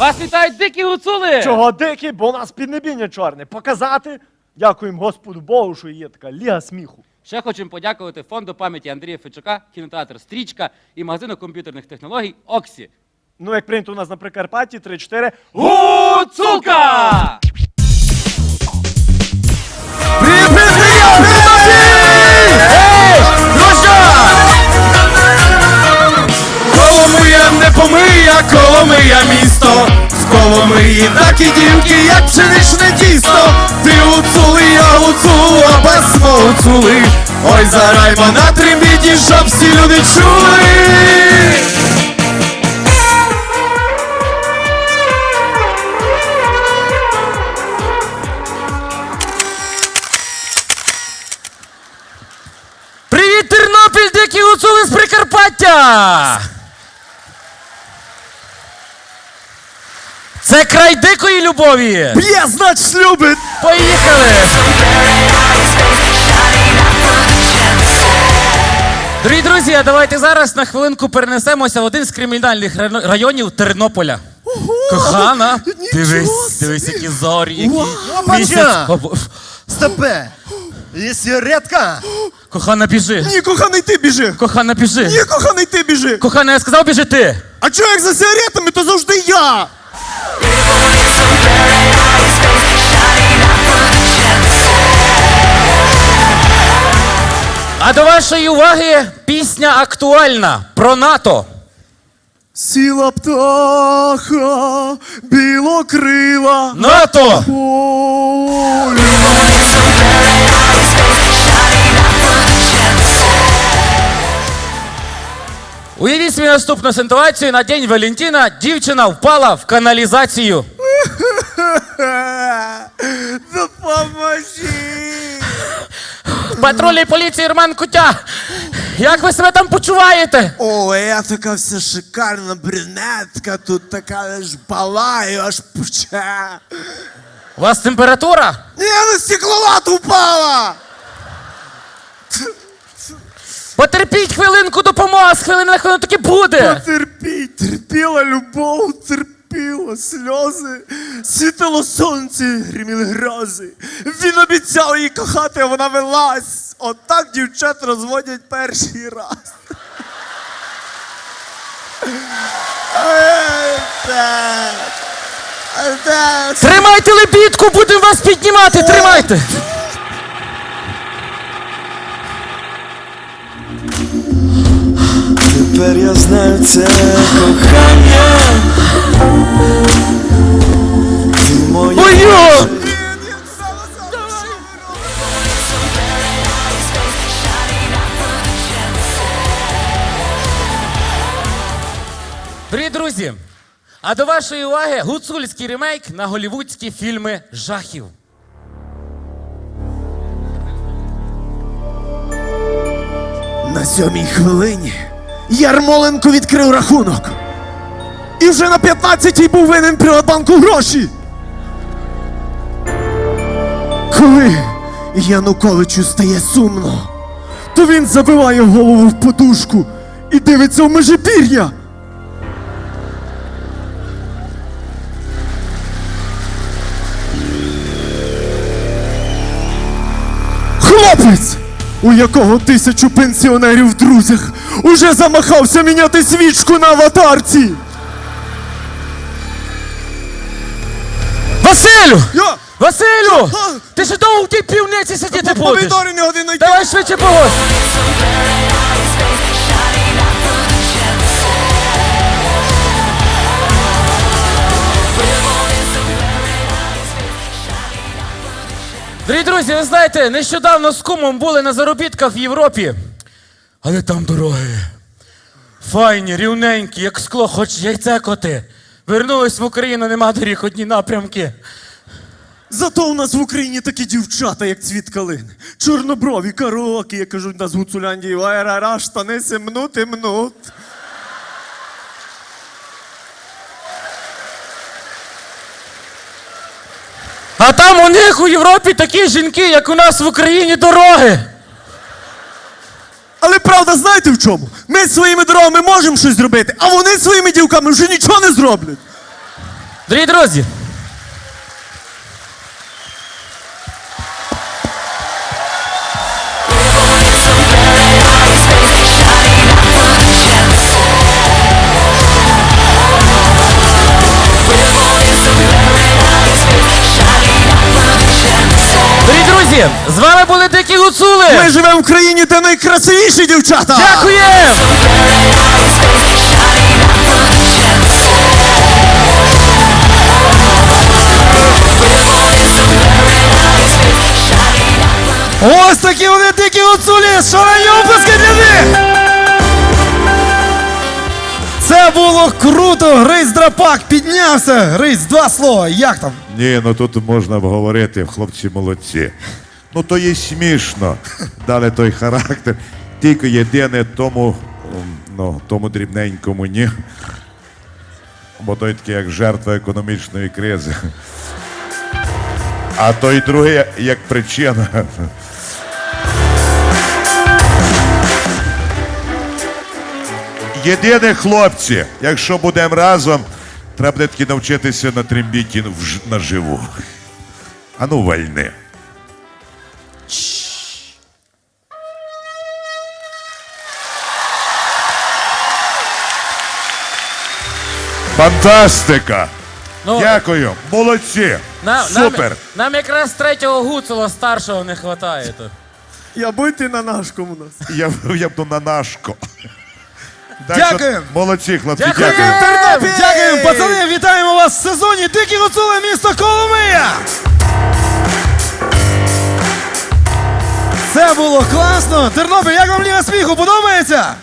Вас вітають дикі гуцули! Чого дикі, бо у нас піднебіння чорне. Показати. Дякуємо Господу Богу, що є така ліга сміху. Ще хочемо подякувати фонду пам'яті Андрія Фечука, кінотеатр Стрічка і магазину комп'ютерних технологій Оксі. Ну, як прийнято у нас на Прикарпатті, 3-4. Гуцулка! Коломия місто. З Коломиї такі дівки, як пшеничне тісто. Ти гуцули, я гуцула, басмо гуцули. Ой, зараймо на трембіті, щоб всі люди чули. Привіт, Тернопіль, дикі гуцули з Прикарпаття! Це край дикої любові! П'є, значить, любить. Поїхали! Дорогі друзі, а давайте зараз на хвилинку перенесемося в один з кримінальних район- районів Тернополя. Кохана, дивись, дивись, які зорі, які Опача! місяць. Стопе. Є сигаретка? Кохана, біжи. Ні, коханий, ти біжи. Кохана, біжи. Ні, коханий, ти біжи. Кохана, я сказав, біжи ти. А чого як за сигаретами, то завжди я. А до вашої уваги пісня актуальна про НАТО. Сіла птаха, білокрила. НАТО! Уявіть собі наступну ситуацію. На день Валентина дівчина впала в каналізацію. Допоможи. Патрульній поліції Роман Кутя. Як ви себе там почуваєте? О, я така вся шикарна брюнетка, тут така аж палаю, аж пуче. У вас температура? Ні, на стекловат упала! Потерпіть хвилинку допомога, з хвилини на хвилину таки буде. Терпіть, терпіла любов, терпіла сльози, світило сонце, гриміли грози. Він обіцяв її кохати, а вона велась. Отак дівчат розводять перший раз. Тримайте лебідку, будемо вас піднімати, тримайте. Тепер я знаю це кохання. Ой-ой! Друзі, а до вашої уваги гуцульський ремейк на голівудські фільми жахів. На сьомій хвилині Ярмоленко відкрив рахунок. І вже на 15-й був винен Приватбанку гроші. Коли Януковичу стає сумно, то він забиває голову в подушку і дивиться в межибір'я. Хлопець, у якого тисячу пенсіонерів в друзях, уже замахався міняти свічку на аватарці. Василю! Я Василю! Ти ж довго в тій півниці сидіти будеш? помідори не годин знайти. Давай швидше погодь! Дорогі друзі, ви знаєте, нещодавно з кумом були на заробітках в Європі. Але там дороги. Файні, рівненькі, як скло, хоч яйце коти. Вернулись в Україну, нема доріг, одні напрямки. Зато у нас в Україні такі дівчата, як цвіт калини. Чорноброві, караокі, як кажуть нас в Гуцуляндії, вайрара, штани семнут і мнут. А там у них у Європі такі жінки, як у нас в Україні, дороги. Правда, знаєте в чому? Ми своїми дорогами можемо щось зробити, а вони своїми дівками вже нічого не зроблять. Дорогі друзі, дорогі друзі, з вами були дикі гуцули. Ми живемо в країні, найкрасивіші дівчата! Дякуємо! Ось такі вони дикі гуцулі! Шалені оплески для них! Це було круто! Гриць Драпак піднявся! Гриць, два слова, як там? Ні, ну тут можна обговорити, хлопці молодці. Ну то є смішно. Дали той характер. Тільки єдине тому, ну, тому дрібненькому ні. Бо той такий як жертва економічної кризи. А той другий як причина. Єдине, хлопці, якщо будемо разом, треба таки навчитися на трембіті наживу. А ну вальни. Фантастика! Ну, Дякую, молодці! на- Супер! Нам, нам якраз третього гуцула старшого не вистачає. тут. Я будьте на нашому нас. Я, я б на нашко. Так що молодці, хлопці, Дякую. дякую. Тернопіль! Дякуємо, пацани! Вітаємо вас в сезоні Дикі гуцули місто Коломия! Це було класно! Тернопіль, як вам Ліга сміху? Подобається?